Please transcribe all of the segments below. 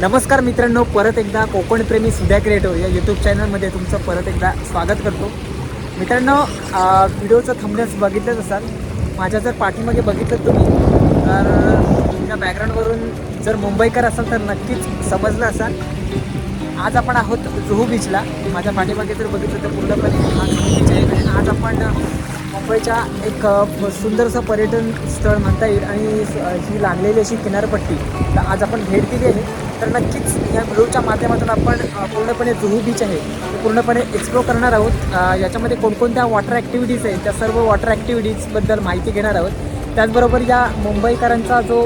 नमस्कार मित्रांनो परत एकदा कोकणप्रेमी सुद्या क्रिएटर या यूट्यूब चॅनलमध्ये तुमचं परत एकदा स्वागत करतो. मित्रांनो व्हिडिओचं थंबनेल्स बघितलंच असाल. माझ्या जर पाठीमागे बघितलं तुम्ही तर तुमच्या बॅकग्राऊंडवरून जर मुंबईकर असाल तर नक्कीच समजलं असाल. आज आपण आहोत जुहू बीचला माझ्या पाठीमागे जर बघितलं तर पूर्णपणे हा जुहू बीच आहे आज आपण मुंबईच्या एक सुंदरसं पर्यटन स्थळ म्हणता येईल आणि ही लागलेली अशी किनारपट्टी. तर आज आपण भेट दिली आहे. तर नक्कीच या व्हिडिओच्या माध्यमातून आपण पूर्णपणे जुहू बीच आहे. पूर्णपणे एक्सप्लोर करणार आहोत. याच्यामध्ये कोणकोणत्या वॉटर ॲक्टिव्हिटीज आहेत त्या सर्व वॉटर ॲक्टिव्हिटीजबद्दल माहिती घेणार आहोत. त्याचबरोबर या मुंबईकरांचा जो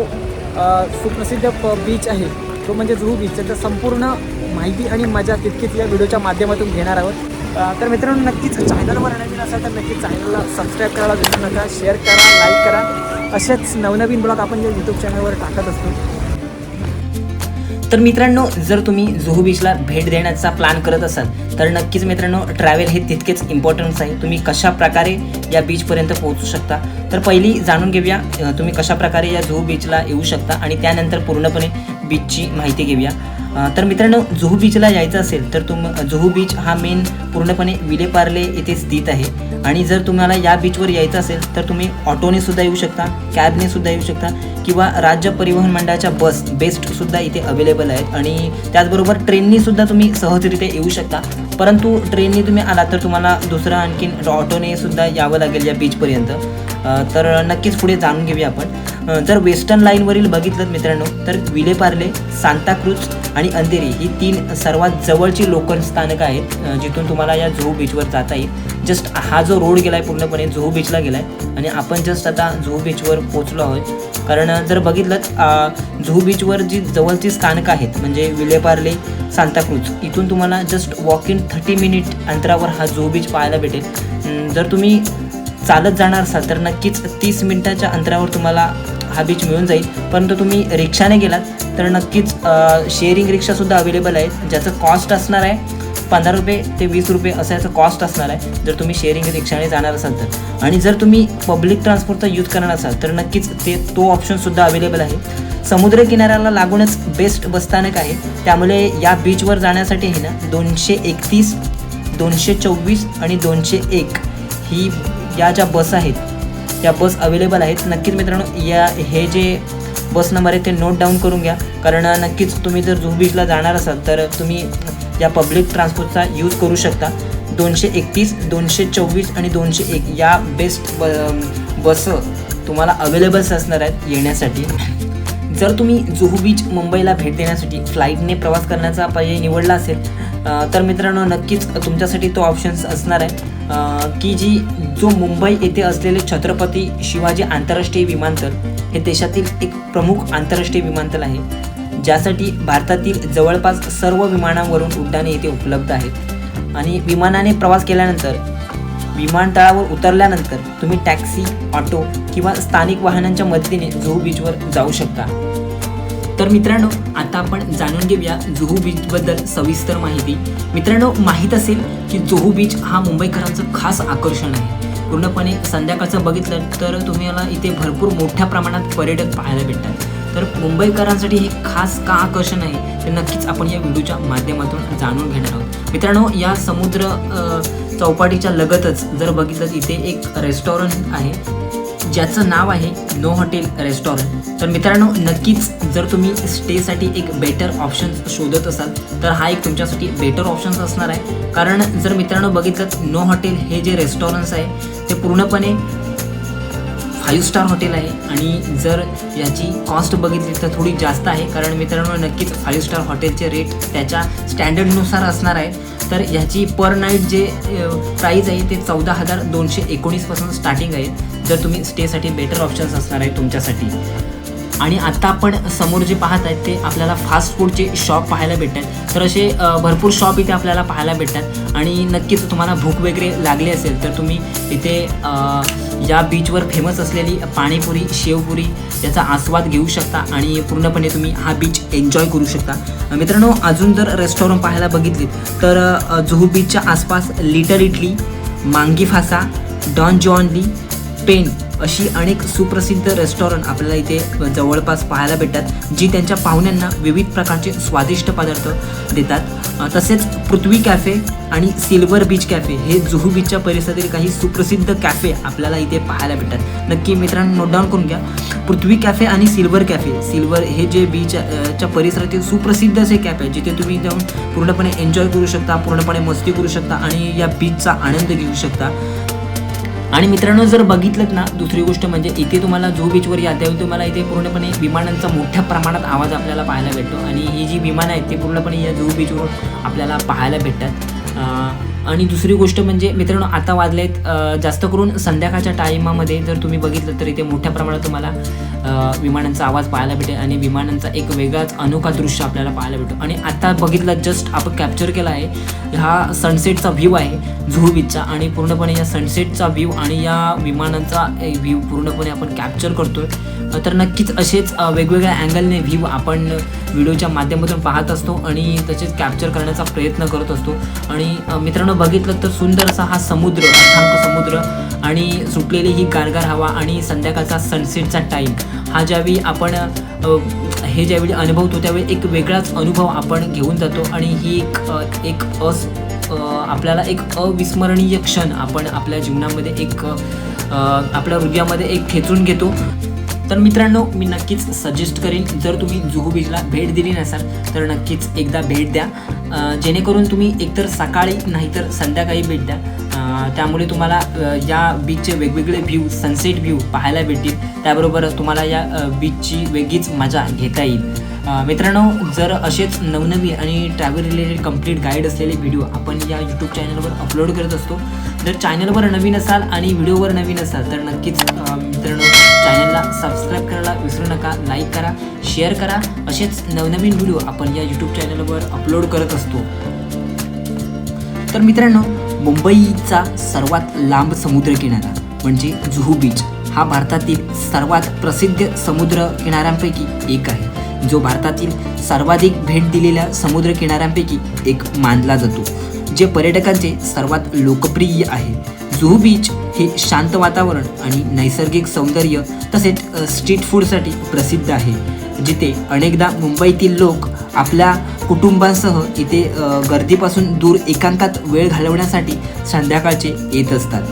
सुप्रसिद्ध प बीच आहे तो म्हणजे जुहू बीच त्याचं संपूर्ण माहिती आणि मजा तितकीच या व्हिडिओच्या माध्यमातून घेणार आहोत. तर मित्रांनो नक्कीच चॅनलवर नवीन असाल तर नक्कीच चॅनलला सबस्क्राईब करायला विसरू नका. शेअर करा लाईक करा. असेच नवनवीन ब्लॉग आपण या यूट्यूब चॅनलवर टाकत असतो. तर मित्रांनो जर तुम्ही जुहू बीचला भेट देण्याचा प्लॅन करत असाल तर नक्कीच मित्रांनो ट्रॅव्हल हे तितकेच इम्पॉर्टन्स आहे. तुम्ही कशा प्रकारे या बीचपर्यंत पोहोचू शकता? तर पहिली जाणून घेऊया तुम्ही कशा प्रकारे या जुहू बीचला येऊ शकता? आणि त्यानंतर पूर्णपणे बीचची माहिती घेऊया. तर मित्रांनो जुहू बीचला यायचं असेल तर तुम जुहू बीच हा मेन पूर्णपणे विलेपार्ले येथे स्थित आहे. आणि जर तुम्हाला या बीचवर यायचं असेल तर तुम्ही ऑटोने सुद्धा येऊ शकता कॅबने सुद्धा येऊ शकता किंवा राज्य परिवहन मंडळाच्या बस बेस्ट सुद्धा इथे अवेलेबल आहेत. आणि त्याचबरोबर ट्रेननी सुद्धा तुम्ही सहजरित्या येऊ शकता. परंतु ट्रेननी तुम्ही आला तर तुम्हाला दुसरा आणखीन ऑटोने सुद्धा यावं लागेल या बीचपर्यंत तर नक्कीच पुढे जाणून घेऊया आपण. जर वेस्टर्न लाईनवरील बघितलं मित्रांनो तर विलेपार्ले सांताक्रूज आणि अंधेरी ही तीन सर्वात जवळची लोकल स्थानकं आहेत जिथून तुम्हाला या जुहू बीचवर जाता येईल. जस्ट हा जो रोड गेला आहे पूर्णपणे जुहू बीचला गेला आहे आणि आपण जस्ट आता जुहू बीचवर पोहोचलो आहोत. कारण जर बघितलं जुहू बीचवर जी जवळची स्थानकं आहेत म्हणजे विलेपार्ले सांताक्रूज इथून तुम्हाला just walk in thirty minute अंतरावर हा जो बीच पाहायला भेटेल. जर तुम्ही चालत जाणार असाल तर नक्कीच तीस मिनिटाच्या अंतरावर तुम्हाला हा बीच मिळून जाईल. परंतु तुम्ही रिक्षाने गेलात तर नक्कीच शेअरिंग रिक्षासुद्धा अवेलेबल आहेत ज्याचं कॉस्ट असणार आहे पंधरा रुपये ते वीस रुपये असं याचं कॉस्ट असणार आहे जर तुम्ही शेअरिंग रिक्षाने जाणार असाल तर. आणि जर तुम्ही पब्लिक ट्रान्सपोर्टचा यूज करणार असाल तर नक्कीच ते तो ऑप्शनसुद्धा अवेलेबल आहे. समुद्र किनाऱ्याला लागूनच बेस्ट बसस्थानक आहे. त्यामुळे या बीचवर जाण्यासाठी आहे ना दोनशे एकतीस दोनशे चोवीस आणि दोनशे एक ही या ज्या बस आहेत या बस अवेलेबल आहेत. नक्कीच मित्रांनो या हे जे बस नंबर आहे ते नोट डाऊन करून घ्या. कारण नक्कीच तुम्ही जर जुहू बीचला जाणार असाल तर तुम्ही या पब्लिक ट्रान्सपोर्टचा यूज करू शकता. दोनशे एकतीस दोनशे चोवीस आणि दोनशे एक या बेस्ट ब बस तुम्हाला अवेलेबल्स असणार आहेत येण्यासाठी. जर तुम्ही जुहू बीच मुंबईला भेट देण्यासाठी फ्लाईटने प्रवास करण्याचा पर्याय निवडला असेल तर मित्रांनो नक्कीच तुमच्यासाठी तो ऑप्शन्स असणार आहे. की जी जो मुंबई येथे असलेले छत्रपती शिवाजी आंतरराष्ट्रीय विमानतळ हे देशातील एक प्रमुख आंतरराष्ट्रीय विमानतळ आहे ज्यासाठी भारतातील जवळपास सर्व विमानांवरून उड्डाणे येथे उपलब्ध आहेत. आणि विमानाने प्रवास केल्यानंतर विमानतळावर उतरल्यानंतर तुम्ही टॅक्सी ऑटो किंवा स्थानिक वाहनांच्या मदतीने जुहू बीचवर जाऊ शकता. तर मित्रांनो आता आपण जाणून घेऊया जुहू बीचबद्दल सविस्तर माहिती. मित्रांनो माहीत असेल की जुहू बीच हा मुंबईकरांचं खास आकर्षण आहे. पूर्णपणे संध्याकाळचं बघितलं तर तुम्हाला इथे भरपूर मोठ्या प्रमाणात पर्यटक पाहायला भेटतात. तर मुंबईकरांसाठी हे खास का आकर्षण आहे ते नक्कीच आपण या व्हिडिओच्या माध्यमातून जाणून घेणार आहोत. मित्रांनो या समुद्र चौपाटीच्या लगतच जर बघितलं इथे एक रेस्टॉरंट आहे. ज्याचं नाव आहे नो हॉटेल रेस्टॉरंट. तर मित्रांनो नक्कीच जर तुम्ही स्टेसाठी एक बेटर ऑप्शन शोधत असाल तर हा एक तुमच्यासाठी बेटर ऑप्शन्स असणार आहे. कारण जर मित्रांनो बघितलं नो हॉटेल हे जे रेस्टॉरंट्स आहे ते पूर्णपणे फाईव्ह स्टार हॉटेल आहे आणि जर याची कॉस्ट बघितली तर थोडी जास्त आहे. कारण मित्रांनो नक्कीच फाईव्ह स्टार हॉटेलचे रेट त्याच्या स्टँडर्डनुसार असणार आहे. तर ह्याची पर नाईट जे प्राईज आहे ते चौदा हजार दोनशे एकोणीसपासून स्टार्टिंग आहे. जर तुम्ही स्टेसाठी बेटर ऑप्शन्स असणार आहे तुमच्यासाठी. आणि आत्ता आपण समोर जे पाहत आहेत ते आपल्याला फास्ट फूडचे शॉप पाहायला भेटतात. तर असे भरपूर शॉप इथे आपल्याला पाहायला भेटतात. आणि नक्कीच तुम्हाला भूक वगैरे लागली असेल तर तुम्ही इथे या बीचवर फेमस असलेली पाणीपुरी शेवपुरी याचा आस्वाद घेऊ शकता आणि पूर्णपणे तुम्ही हा बीच एन्जॉय करू शकता. मित्रांनो अजून जर रेस्टॉरंट पाहायला बघितली तर जुहू बीचच्या आसपास लिटल इटली मांगी फासा डॉन जॉन ली पेन अशी अनेक सुप्रसिद्ध रेस्टॉरंट आपल्याला इथे जवळपास पाहायला भेटतात जी त्यांच्या पाहुण्यांना विविध प्रकारचे स्वादिष्ट पदार्थ देतात. तसेच पृथ्वी कॅफे आणि सिल्वर बीच कॅफे हे जुहू बीचच्या परिसरातील काही सुप्रसिद्ध कॅफे आपल्याला इथे पाहायला भेटतात. नक्की मित्रांनो नोट डाऊन करून घ्या. पृथ्वी कॅफे आणि सिल्वर कॅफे सिल्वर हे जे बीच च्या परिसरातील सुप्रसिद्ध असे कॅफे आहे जिथे तुम्ही जाऊन पूर्णपणे एन्जॉय करू शकता पूर्णपणे मस्ती करू शकता आणि या बीचचा आनंद घेऊ शकता. आणि मित्रांनो जर बघितलं ना दुसरी गोष्ट म्हणजे इथे तुम्हाला झू बीचवर या त्यावेळी तुम्हाला इथे पूर्णपणे विमानांचा मोठ्या प्रमाणात आवाज आपल्याला पाहायला भेटतो. आणि ही जी विमानं आहेत ते पूर्णपणे या जुहू बीचवर आपल्याला पाहायला भेटतात. आणि दुसरी गोष्ट म्हणजे मित्रांनो आता वाजले आहेत जास्त करून संध्याकाळच्या टायमामध्ये जर तुम्ही बघितलं तर इथे मोठ्या प्रमाणात तुम्हाला विमानांचा आवाज पाहायला भेटेल आणि विमानांचा एक वेगळाच अनोखा दृश्य आपल्याला पाहायला भेटतो. आणि आता बघितलं जस्ट आपण कॅप्चर केला आहे हा सनसेटचा व्ह्यू आहे जुहू बीचचा आणि पूर्णपणे या सनसेटचा व्ह्यू आणि या विमानांचा व्ह्यू पूर्णपणे आपण कॅप्चर करतोय. आहे तर नक्कीच असेच वेगवेगळ्या अँगलने व्ह्यू आपण व्हिडिओच्या माध्यमातून पाहत असतो आणि तसेच कॅप्चर करण्याचा प्रयत्न करत असतो. आणि मित्रांनो बघितलं तर सुंदर असा हा समुद्र अर्थांक समुद्र आणि सुटलेली ही गारगार हवा आणि संध्याकाळचा सनसेटचा टाईम हा ज्यावेळी आपण हे ज्यावेळी अनुभवतो त्यावेळी एक वेगळाच अनुभव आपण घेऊन जातो आणि ही एक एक अस आपल्याला एक अविस्मरणीय क्षण आपण आपल्या जीवनामध्ये एक आपल्या हृदयामध्ये एक खेचून घेतो. तर मित्रांनो मी नक्कीच सजेस्ट करेन जर तुम्ही जुहू बीचला भेट दिली नसाल तर नक्कीच एकदा भेट द्या. जेणेकरून तुम्ही एकतर सकाळी नाहीतर संध्याकाळी भेट द्या. त्यामुळे तुम्हाला या बीचचे वेगवेगळे व्ह्यू सनसेट व्ह्यू पाहायला भेटतील. त्याबरोबर तुम्हाला या बीचची वेगळीच मजा घेता येईल. मित्रांनो जर असेच नवनवीन आणि ट्रॅव्हल रिलेटेड कंप्लीट गाईड असलेले व्हिडिओ आपण या यूट्यूब चॅनलवर अपलोड करत असतो जर चॅनलवर नवीन असाल आणि व्हिडिओवर नवीन असाल तर नक्कीच मित्रांनो चॅनलला सबस्क्राईब करायला विसरू नका लाईक करा शेअर करा. असेच नवनवीन व्हिडिओ आपण या यूट्यूब चॅनलवर अपलोड करत असतो. तर मित्रांनो मुंबईचा सर्वात लांब समुद्रकिनारा म्हणजे जुहू बीच हा भारतातील सर्वात प्रसिद्ध समुद्र किनाऱ्यांपैकी एक आहे. जो भारतातील सर्वाधिक भेट दिलेल्या समुद्र किनाऱ्यांपैकी एक मानला जातो जे पर्यटकांचे सर्वात लोकप्रिय आहे. जुहू बीच हे शांत वातावरण आणि नैसर्गिक सौंदर्य तसेच स्ट्रीट फूडसाठी प्रसिद्ध आहे. जिथे अनेकदा मुंबईतील लोक आपल्या कुटुंबासह इथे गर्दीपासून दूर एकांकात वेळ घालवण्यासाठी संध्याकाळचे येत असतात.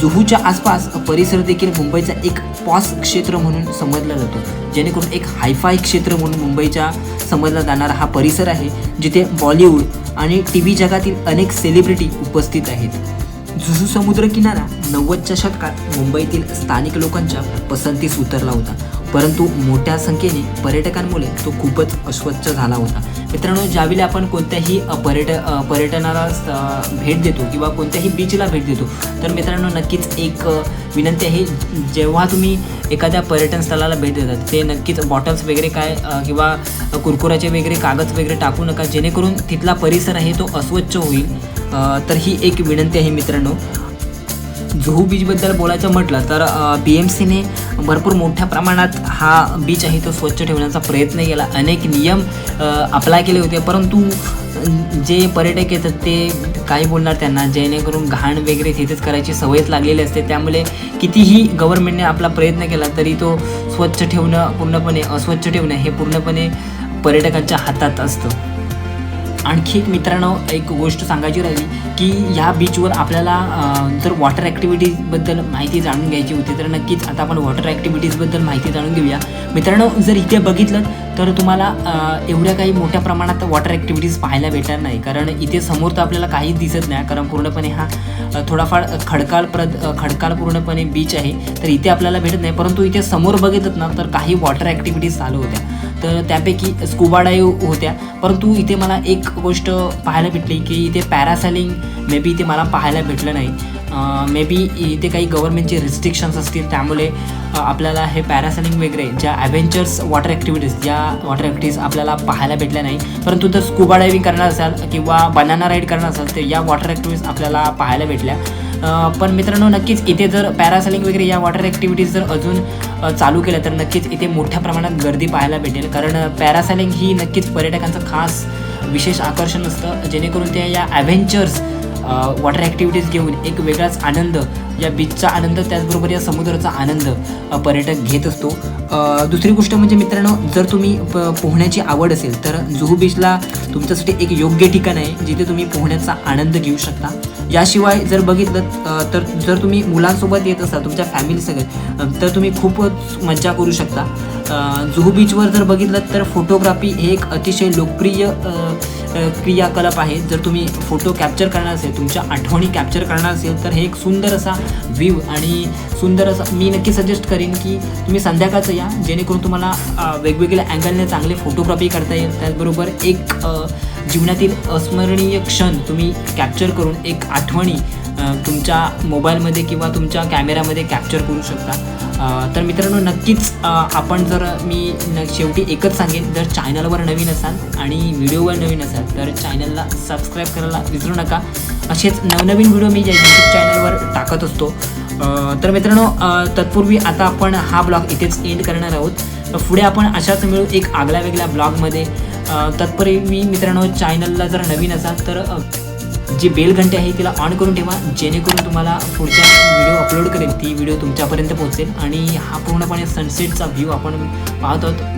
जुहूच्या आसपास परिसर देखील मुंबईचा एक पॉस क्षेत्र म्हणून समजला जातो. जेणेकरून एक हायफाय क्षेत्र म्हणून मुंबईच्या समजला जाणारा हा परिसर आहे जिथे बॉलिवूड आणि टी व्ही जगातील अनेक सेलिब्रिटी उपस्थित आहेत. जुहू समुद्र किनारा नव्वदच्या शतकात मुंबईतील स्थानिक लोकांच्या पसंतीस उतरला होता. परंतु मोठ्या संख्येने पर्यटकांमुळे तो खूपच अस्वच्छ झाला होता. मित्रांनो ज्यावेळी आपण कोणत्याही पर्यट पर्यटनाला भेट देतो किंवा कोणत्याही बीचला भेट देतो तर मित्रांनो नक्कीच एक विनंती आहे जेव्हा तुम्ही एखाद्या पर्यटन स्थळाला भेट देतात ते नक्कीच बॉटल्स वगैरे काय किंवा कुरकुराचे वगैरे कागद वगैरे टाकू नका जेणेकरून तिथला परिसर आहे तो अस्वच्छ होईल. तर ही एक विनंती आहे मित्रांनो. जुहू बीचबद्दल बोलायचं म्हटलं तर बी एम सीने भरपूर मोठ्या प्रमाणात हा बीच आहे तो स्वच्छ ठेवण्याचा प्रयत्न केला. अनेक नियम अप्लाय केले होते. परंतु जे पर्यटक येतात ते काय बोलणार त्यांना जेणेकरून घाण वगैरे तिथेच करायची सवयच लागलेली असते. त्यामुळे कितीही गव्हर्नमेंटने आपला प्रयत्न केला तरी तो स्वच्छ ठेवणं पूर्णपणे अस्वच्छ ठेवणं हे पूर्णपणे पर्यटकांच्या हातात असतं. आणखी एक मित्रांनो एक गोष्ट सांगायची राहिली की ह्या बीचवर आपल्याला जर वॉटर ॲक्टिव्हिटीजबद्दल माहिती जाणून घ्यायची होती तर नक्कीच आता आपण वॉटर ॲक्टिव्हिटीजबद्दल माहिती जाणून घेऊया. मित्रांनो जर इथे बघितलं तर तुम्हाला एवढ्या काही मोठ्या प्रमाणात वॉटर ॲक्टिव्हिटीज पाहायला भेटणार नाही कारण इथे समोर तर आपल्याला काहीच दिसत नाही कारण पूर्णपणे हा थोडाफार खडकाळ प्रद खडकाळ पूर्णपणे बीच आहे तर इथे आपल्याला भेटत नाही परंतु इथे समोर बघितलं ना तर काही वॉटर ॲक्टिव्हिटीज चालू होत्या. तर त्यापैकी स्कुबा डाईव्ह होत्या. परंतु इथे मला एक गोष्ट पाहायला भेटली की इथे पॅरासेलिंग मे बी इथे मला पाहायला भेटलं नाही. मे बी इथे काही गव्हर्नमेंटचे रिस्ट्रिक्शन्स असतील त्यामुळे आपल्याला हे पॅरासेलिंग वगैरे ज्या ॲव्हेंचर्स वॉटर ॲक्टिव्हिटीज ज्या वॉटर ॲक्टिव्हिटीज आपल्याला पाहायला भेटल्या नाही. परंतु जर स्कुबा डायव्हिंग करणार असाल किंवा बनाना राईड करणार असाल तर या वॉटर ॲक्टिव्हिटीज आपल्याला पाहायला भेटल्या. पण मित्रांनो नक्कीच इथे जर पॅरासेलिंग वगैरे या वॉटर ॲक्टिव्हिटीज जर अजून चालू केल्या तर नक्कीच इथे मोठ्या प्रमाणात गर्दी पाहायला भेटेल. कारण पॅरासेलिंग ही नक्कीच पर्यटकांचं खास विशेष आकर्षण असतं. जेणेकरून ते या ॲव्हेंचर्स वॉटर ॲक्टिव्हिटीज घेऊन एक वेगळाच आनंद या बीचचा आनंद त्याचबरोबर या समुद्राचा आनंद पर्यटक घेत असतो. दुसरी गोष्ट म्हणजे मित्रांनो जर तुम्ही प- पोहण्याची आवड असेल तर जुहू बीचला तुमच्यासाठी एक योग्य ठिकाण आहे जिथे तुम्ही पोहण्याचा आनंद घेऊ शकता. याशिवाय जर बघितलं तर जर तुम्ही मुलांसोबत येत असाल तुमच्या फॅमिलीसोबत अ, तर तुम्ही खूपच मज्जा करू शकता. जुहू बीचवर जर बघितलं तर फोटोग्राफी हे एक अतिशय लोकप्रिय क्रियाकलाप आहे. जर तुम्ही फोटो कॅप्चर करणार असेल तुमच्या आठवणी कॅप्चर करणार असेल तर हे एक सुंदर असा व्ह्यू आणि सुंदर असा मी नक्की सजेस्ट करेन की तुम्ही संध्याकाळचं या. जेणेकरून तुम्हाला वेगवेगळ्या अँगलने चांगले फोटोग्राफी करता येईल. त्याचबरोबर एक जीवनातील अस्मरणीय क्षण तुम्ही कॅप्चर करून एक आठवणी तुमच्या मोबाईलमध्ये किंवा तुमच्या कॅमेऱ्यामध्ये कॅप्चर करू शकता. तर मित्रांनो नक्कीच आपण जर मी न शेवटी एकच सांगेन जर चॅनलवर नवीन असाल आणि व्हिडिओवर नवीन असाल तर चॅनलला सबस्क्राईब करायला विसरू नका. असेच नवनवीन व्हिडिओ मी यूट्यूब चॅनलवर टाकत असतो. तर मित्रांनो तत्पूर्वी आता आपण हा ब्लॉग इथेच एंड करणार आहोत. पुढे आपण अशाच मिळू एक आगल्या वेगळ्या ब्लॉगमध्ये तत्पूर्वी मी मित्रांनो चॅनलला जर नवीन असाल तर जी बेल घंटी आहे तिला ऑन करून ठेवा जेणेकरून तुम्हाला पुढच्या व्हिडिओ अपलोड करेल ती व्हिडिओ तुमच्यापर्यंत पोहोचेल आणि हा पूर्णपणे सनसेटचा व्ह्यू आपण पाहत आहोत.